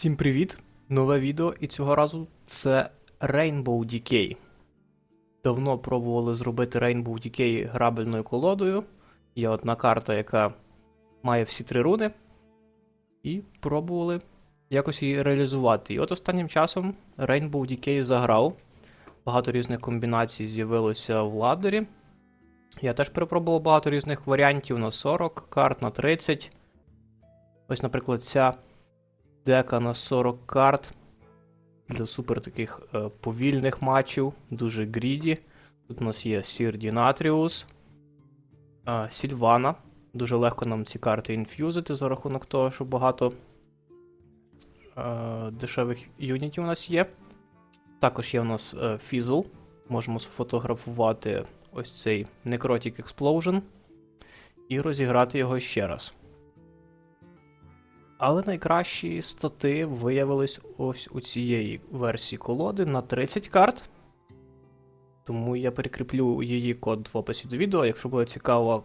Всім привіт! Нове відео, і цього разу це Rainbow Decay. Давно пробували зробити Rainbow Decay грабельною колодою. Є одна карта, яка має всі три руни. І пробували якось її реалізувати. І от останнім часом Rainbow Decay заграв. Багато різних комбінацій з'явилося в ладері. Я теж перепробував багато різних варіантів на 40 карт, на 30. Ось, наприклад, ця дека на 40 карт для супер таких е, повільних матчів, дуже гріді. Тут у нас є Сір Дінатріус, е, Сільвана. Дуже легко нам ці карти інфюзити за рахунок того, що багато е, дешевих юнітів у нас є. Також є у нас Фізл. Можемо сфотографувати ось цей Necrotic Explosion і розіграти його ще раз. Але найкращі стати виявились ось у цієї версії колоди на 30 карт. Тому я перекріплю її код в описі до відео. Якщо буде цікава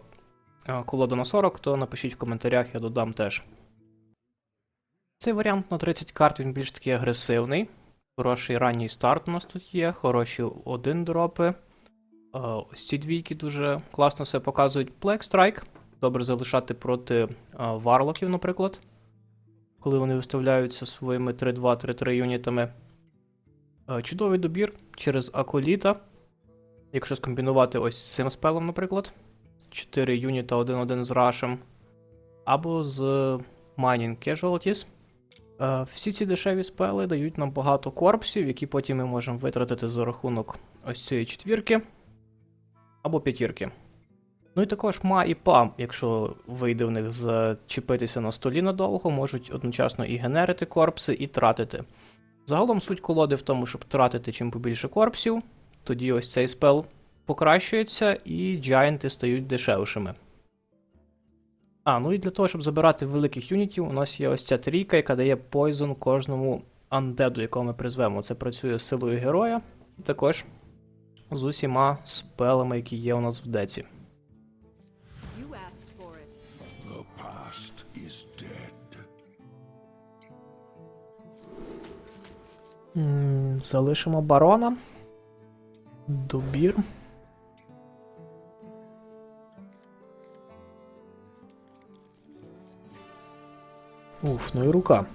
е, колода на 40, то напишіть в коментарях, я додам теж. Цей варіант на 30 карт він більш такий агресивний. Хороший ранній старт у нас тут є, хороші один дропи. Е, Ось ці двійки дуже класно себе показують. Black Strike. Добре залишати проти е, варлоків, наприклад коли вони виставляються своїми 3-2-3-3 юнітами. Е, Чудовий добір через Аколіта. Якщо скомбінувати ось з цим спелом, наприклад. 4 юніта 1-1 з рашем. Або з Mining Casualties. Е, Всі ці дешеві спели дають нам багато корпсів, які потім ми можемо витратити за рахунок ось цієї четвірки. Або п'ятірки. Ну і також ма і пам, якщо вийде в них зачепитися на столі надовго, можуть одночасно і генерити корпси, і тратити. Загалом суть колоди в тому, щоб тратити чим побільше корпсів, тоді ось цей спел покращується, і джайнти стають дешевшими. А, ну і для того, щоб забирати великих юнітів, у нас є ось ця трійка, яка дає пойзон кожному андеду, якого ми призвемо. Це працює з силою героя, і також з усіма спелами, які є у нас в деці. Залишимо барона. Добір. Уф, ну і рука.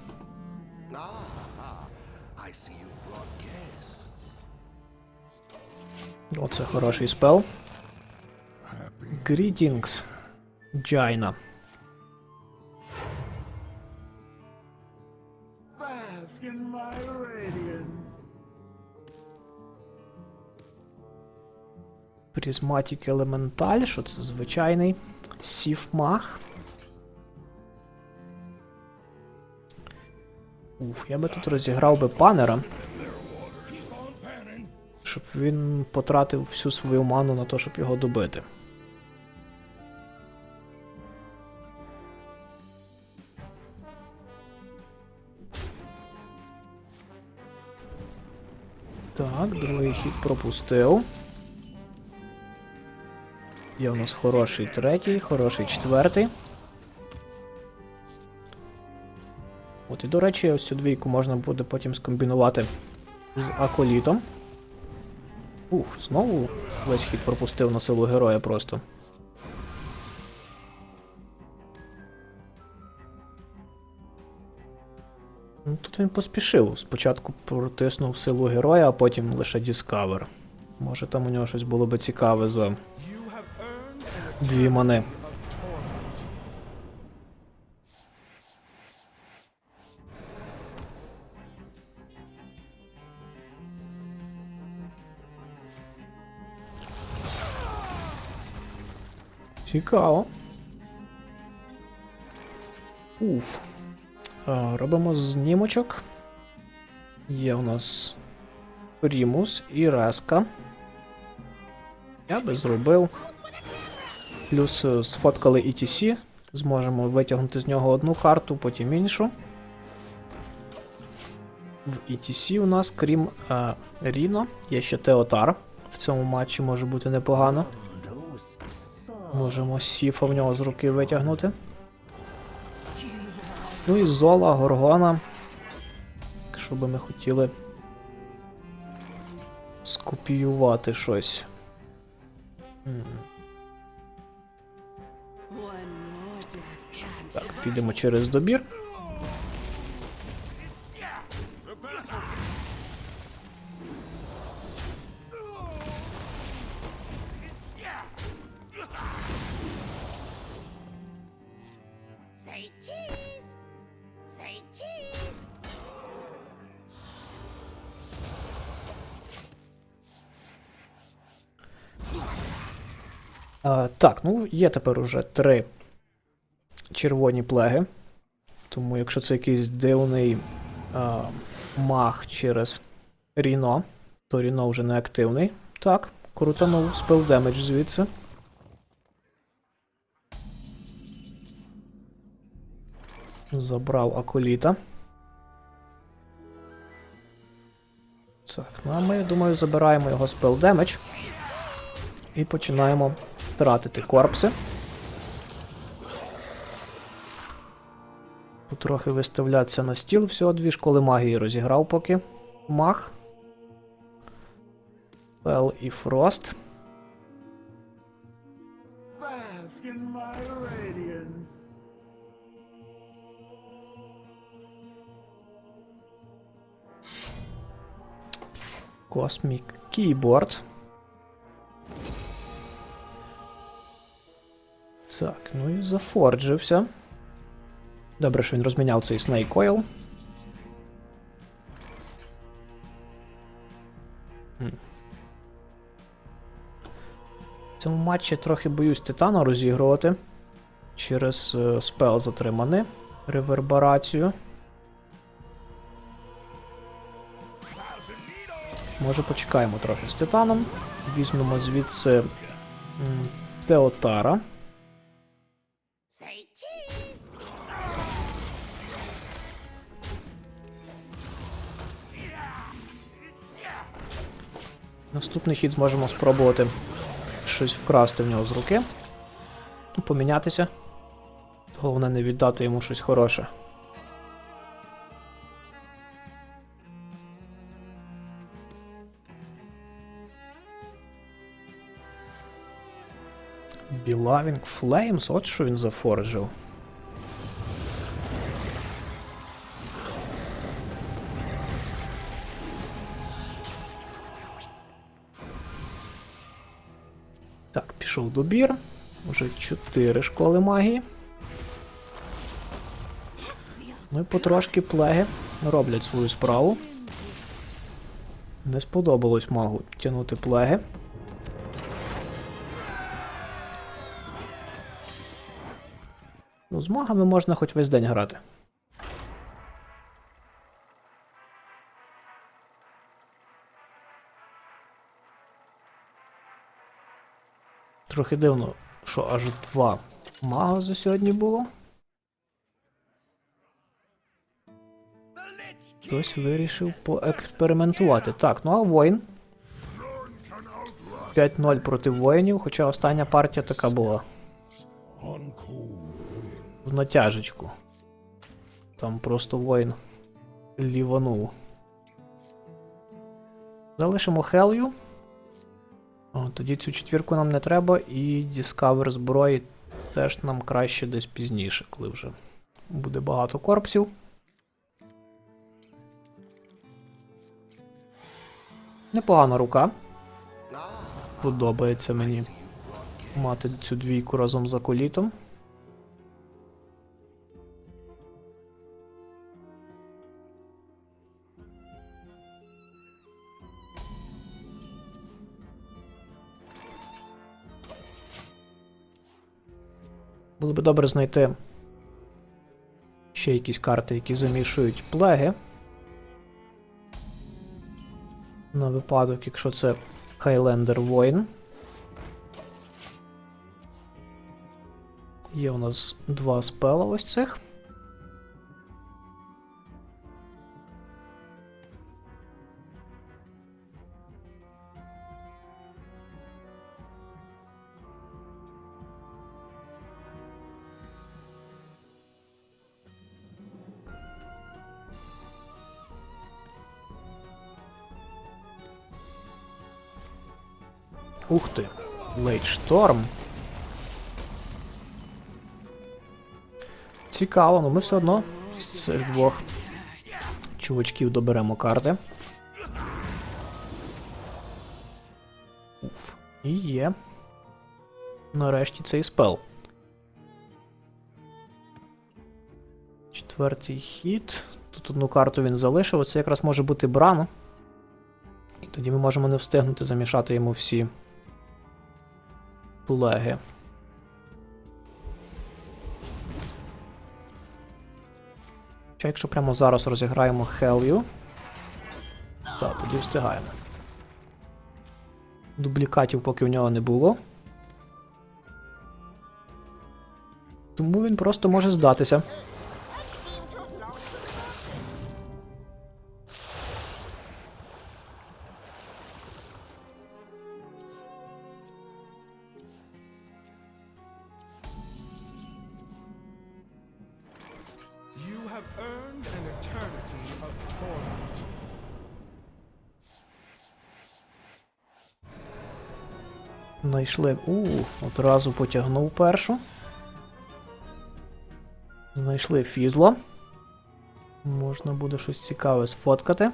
Оце хороший спел. Greetings, Джайна. Bask in my radiance. Prismatic Elemental, що це звичайний. Сіфмах. Уф, я би тут розіграв би панера. Щоб він потратив всю свою ману на те, щоб його добити. Пропустив. Є у нас хороший третій, хороший четвертий. От і до речі, ось цю двійку можна буде потім скомбінувати з аколітом. Ух, знову весь хід пропустив на силу героя просто. Тут він поспішив. Спочатку протиснув силу героя, а потім лише Discover. Може там у нього щось було би цікаве за дві мани. Цікаво. Уф. Робимо знімочок. Є у нас Примус і Реска. Я би зробив. Плюс е, сфоткали ETC. Зможемо витягнути з нього одну карту, потім іншу. В ETC у нас, крім е, Ріно, є ще Теотар. В цьому матчі може бути непогано. Можемо Сіфа в нього з руки витягнути. Ну і Зола, Горгона. Якщо би ми хотіли скопіювати щось. Так, підемо через добір. Так, ну є тепер уже три червоні плеги. Тому якщо це якийсь дивний а, маг через Ріно, то Ріно вже не активний. Так, крутанув спел демедж звідси. Забрав акуліта. Так, ну а ми, я думаю, забираємо його спел демедж. І починаємо тратити корпси. Потрохи виставлятися на стіл. Всього дві школи магії розіграв поки. Маг. Пел і Фрост. Cosmic Keyboard. Так, ну і зафорджився. Добре, що він розміняв цей Oil. В цьому матчі трохи боюсь Титана розігрувати через е, спел затриманий, реверберацію. Може почекаємо трохи з Титаном. Візьмемо звідси Теотара. Наступний хід зможемо спробувати щось вкрасти в нього з руки. Ну, помінятися. Головне не віддати йому щось хороше. Beloving Flames, от що він зафорджив. Пішов добір. Уже 4 школи магії. Ну і потрошки плеги роблять свою справу. Не сподобалось магу тягнути плеги. Ну, з магами можна хоч весь день грати. Трохи дивно, що аж два мага за сьогодні було. Хтось вирішив поекспериментувати. Так, ну а воїн. 5-0 проти воїнів, хоча остання партія така була. В натяжечку. Там просто воїн ліванув. Залишимо Хелью. О, тоді цю четвірку нам не треба, і Discover зброї теж нам краще десь пізніше, коли вже буде багато корпсів. Непогана рука. Подобається мені мати цю двійку разом з акулітом. Було би добре знайти ще якісь карти, які замішують плеги. На випадок, якщо це Хайлендер воїн. Є у нас два спела ось цих. Ух ти. Лейтшторм. Цікаво, ну ми все одно з цих двох чувачків доберемо карти. Уф. І є. Нарешті цей спел. Четвертий хід. Тут одну карту він залишив. Це якраз може бути Бран. І тоді ми можемо не встигнути замішати йому всі плеги. Що якщо прямо зараз розіграємо Хелью. Так, тоді встигаємо. Дублікатів поки в нього не було. Тому він просто може здатися. Have earned an eternity of torment. Знайшли. У, одразу потягнув першу. Знайшли фізла. Можна буде щось цікаве сфоткати.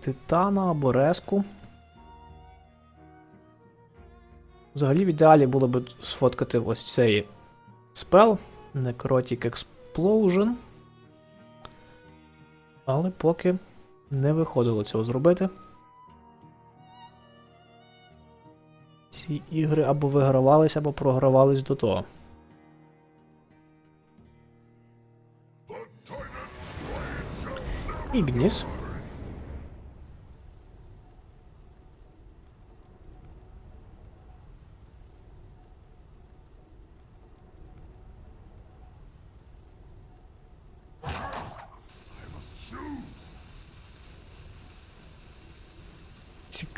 Титана або резку. Взагалі в ідеалі було б сфоткати ось цей спел Necrotic Explosion. Але поки не виходило цього зробити. Ці ігри або вигравались, або програвались до того. Ігніс.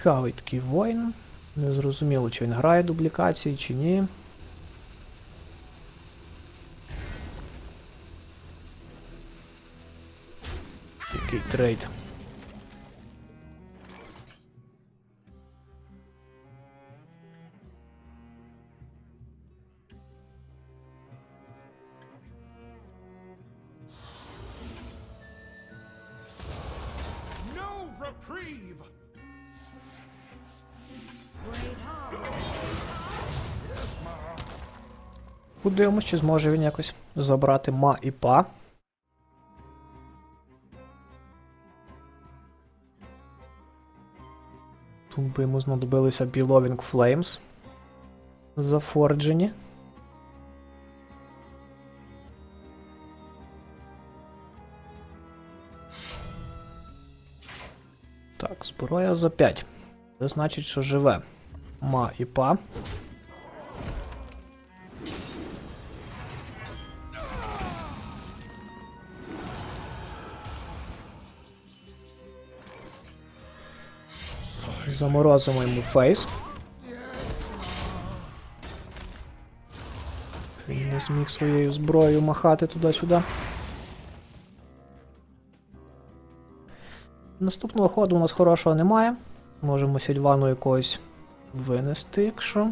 Цікавий такий воїн. Не зрозуміло, чи він грає дублікації, чи ні. Який трейд. Reprieve! Подивимось, чи зможе він якось забрати ма і па. Тут би йому знадобилися Billowing Flames зафорджені. Так, зброя за 5. Це значить, що живе. Ма і па. Заморозимо йому фейс. Він не зміг своєю зброєю махати туди-сюди. Наступного ходу у нас хорошого немає. Можемо сільвану якогось винести, якщо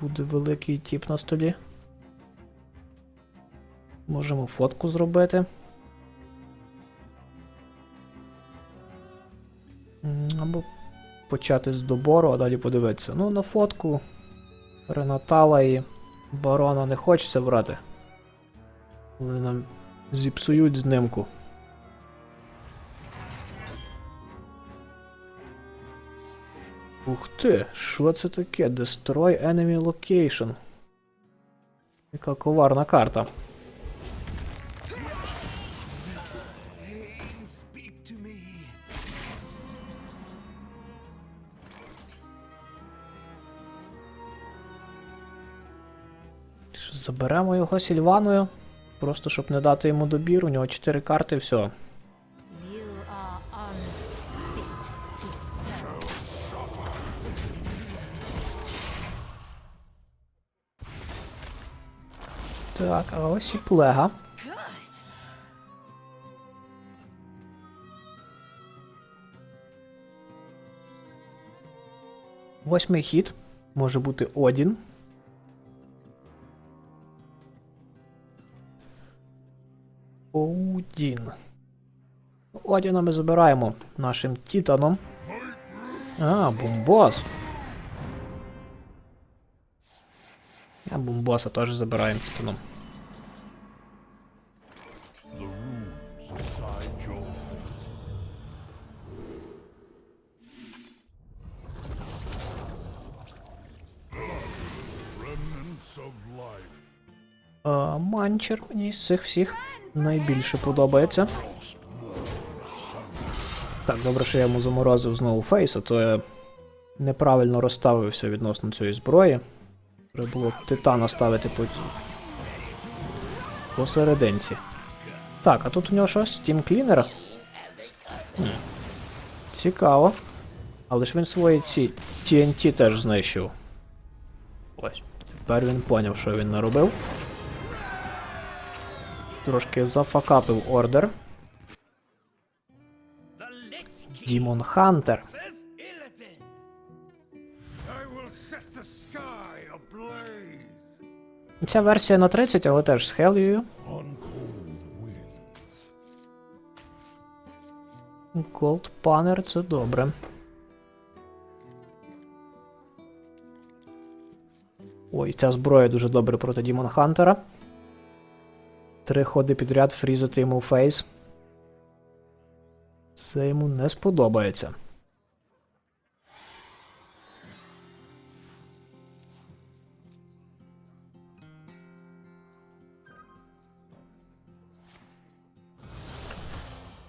буде великий тіп на столі. Можемо фотку зробити. Почати з добору, а далі подивитися. Ну, на фотку Ренатала і Барона не хочеться брати. Вони нам зіпсують знимку. Ух ти, що це таке? Destroy Enemy Location. Яка коварна карта. Що, Заберемо його Сільваною. Просто щоб не дати йому добір, у нього 4 карти, все. Так, а ось і плега. Восьмий хід. Може бути Одін. Одін. Одіна ми забираємо нашим Титаном. А, бомбос. А бомбоса теж забираємо. А, манчер мені з цих всіх найбільше подобається. Так, добре, що я йому заморозив знову фейс, а то я неправильно розставився відносно цієї зброї. Треба було титана ставити по... посерединці. Так, а тут у нього що? Steam Cleaner? Хм. Цікаво. Але ж він свої ці TNT теж знищив. Ось. Тепер він поняв, що він наробив. Трошки зафакапив ордер. Дімон Хантер. Ablaze Ця версія на 30, але теж з Хелією. Gold Panner це добре. Ой, ця зброя дуже добре проти Дімон Хантера. Три ходи підряд фрізати йому фейс. Це йому не сподобається.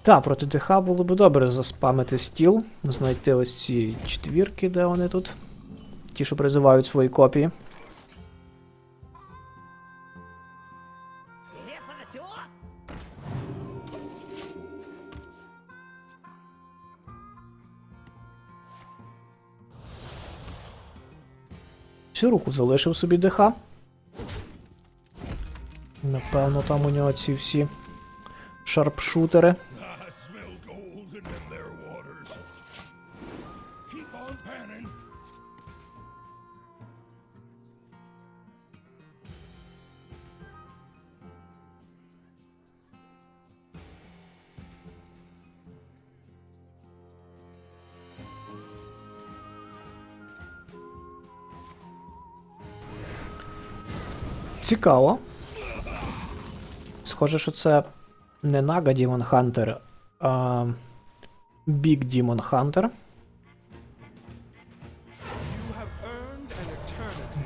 Так, проти ДХ було б добре заспамити стіл, знайти ось ці четвірки, де вони тут. Ті, що призивають свої копії. Цю руку залишив собі ДХ. Напевно, там у нього ці всі шарпшутери. Цікаво. Схоже, що це не Нага Demon Hunter, а Big Demon Hunter.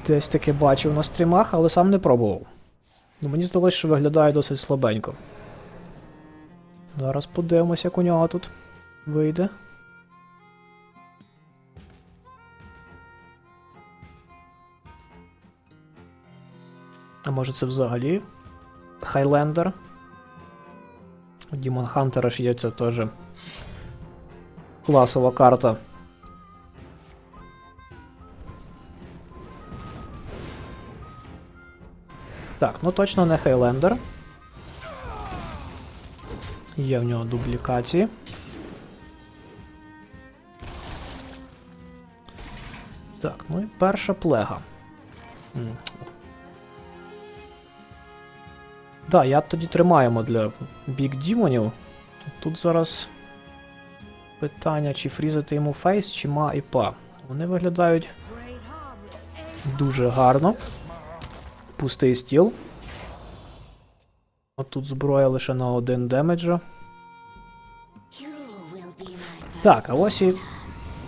Десь таке бачив на стрімах, але сам не пробував. Ну, мені здалося, що виглядає досить слабенько. Зараз подивимось, як у нього тут вийде. Може це взагалі Хайлендер? У Дімон Хантера ж є це теж класова карта. Так, ну точно не Хайлендер. Є в нього дублікації. Так, ну і перша плега. Да, я тоді тримаємо для бік дімонів. Тут зараз питання, чи фрізати йому фейс, чи ма і па. Вони виглядають дуже гарно. Пустий стіл. От тут зброя лише на один демеджа. Так, а ось і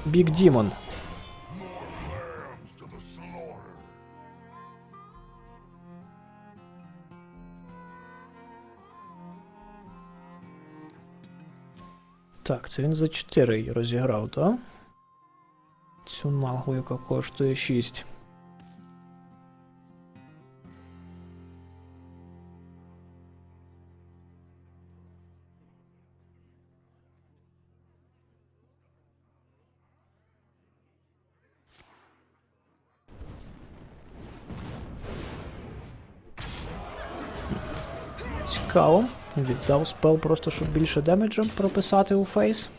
Бік Дімон. Так, це він за 4 розіграв, так? Цю нагу, яка коштує 6. Дав спел просто, щоб більше демеджа прописати у фейс.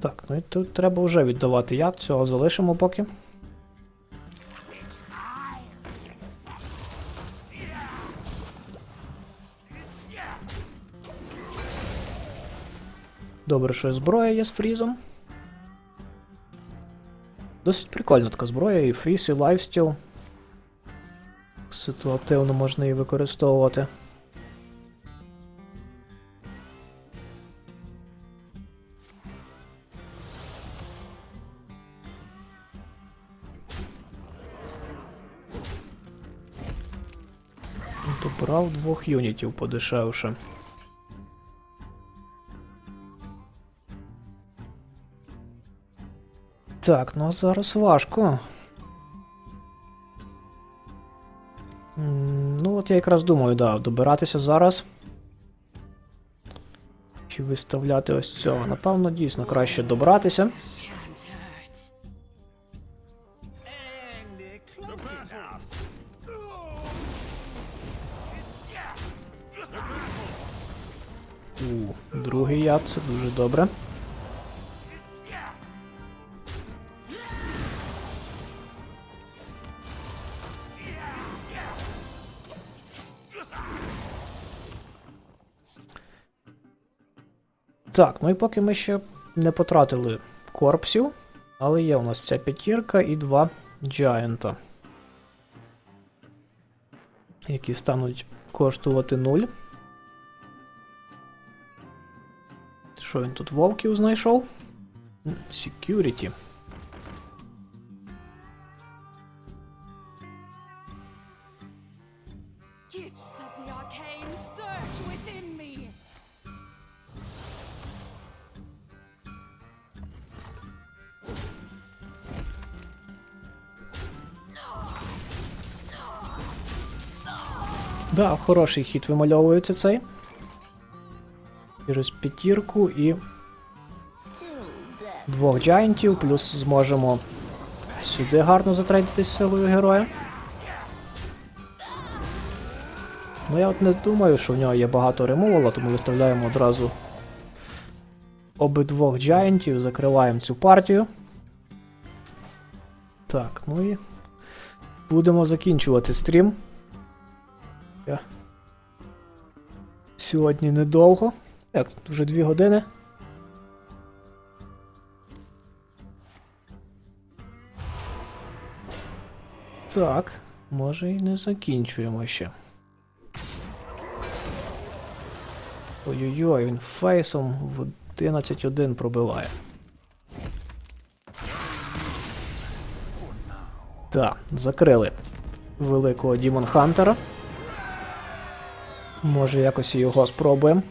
Так, ну і тут треба вже віддавати яд, цього залишимо поки. Добре, що і зброя є з фрізом. Досить прикольна така зброя, і фріз, і лайфстіл. Ситуативно можна її використовувати. Добрав двох юнітів подешевше. Так, ну зараз важко. Ну, от я якраз думаю, да, добиратися зараз. Чи виставляти ось цього? Напевно, дійсно краще добратися. У, другий яд, це дуже добре. Так, ну і поки ми ще не потратили корпсів, але є у нас ця п'ятірка і два джаєнта, які стануть коштувати нуль. Що він тут вовків знайшов? Security. Да, хороший хід вимальовується цей. Через п'ятірку і двох джайантів, плюс зможемо сюди гарно затрейдитись силою героя. Ну я от не думаю, що в нього є багато ремувала, тому виставляємо одразу обидвох джайантів, закриваємо цю партію. Так, ну і будемо закінчувати стрім. Я... Сьогодні недовго. Як, вже дві години. Так, може і не закінчуємо ще. Ой-ой-ой, він фейсом в 11-1 пробиває. Так, закрили великого Дімон Хантера. Може якось його спробуємо.